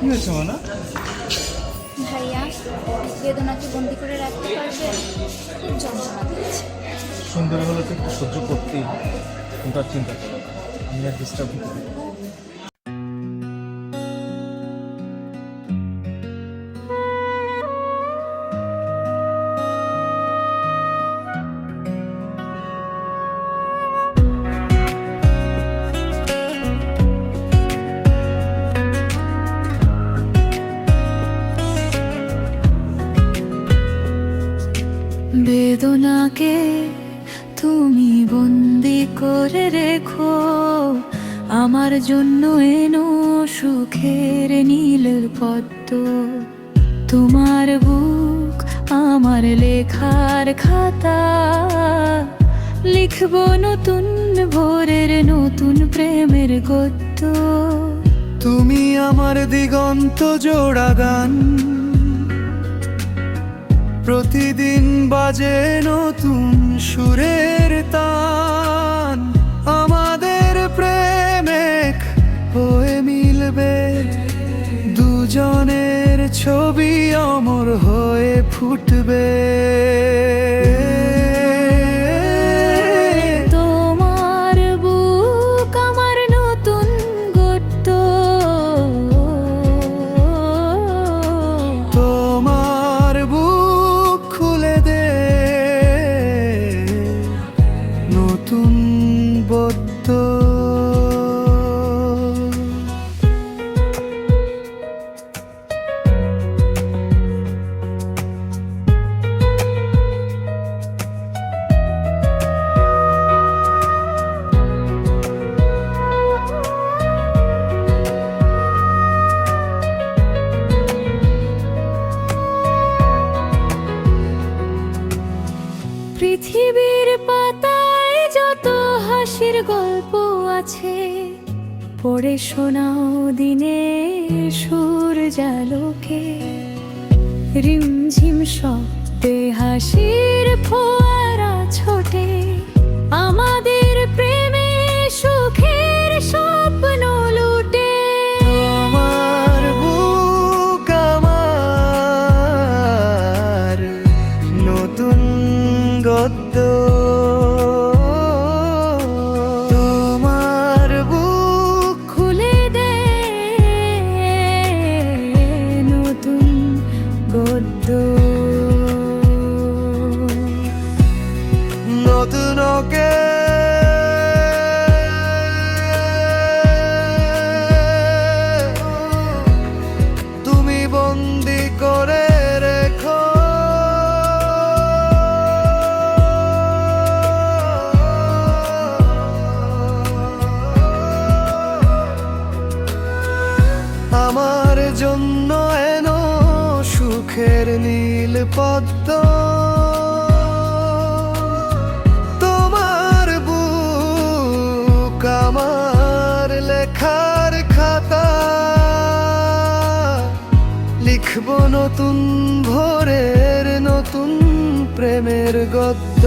কি হয়েছে মানা? ভাইয়া বেদনাকে বন্দি করে রাখতে পারবে? খুব যন্ত্রণা দিচ্ছে। সুন্দর হলে তো একটু সহ্য করতেই। কিন্তু আর চিন্তা করি আমি আর ডিস্টার্ব বেদনাকে তুমি বন্দি করে রেখো। আমার জন্য এনো সুখের নীলের পদ্ম। তোমার বুক আমার লেখার খাতা। লিখব নতুন ভোরের নতুন প্রেমের গদ্য। তুমি আমার দিগন্ত জোড়া গান প্রতিদিন বাজে নতুন সুরের তান। আমাদের প্রেমেক হয়ে মিলবে। দুজনের ছবি অমর হয়ে ফুটবে। পৃথিবীর পাতায় যত হাসির গল্প আছে, পড়ে শোনাও দিনে সুর জালোকে রিমঝিম শব্দে হাসির ফোয়ারা পদ্ম। তোমার বুক কামার লেখার খাতা। লিখব নতুন ভোরের নতুন প্রেমের গদ্য।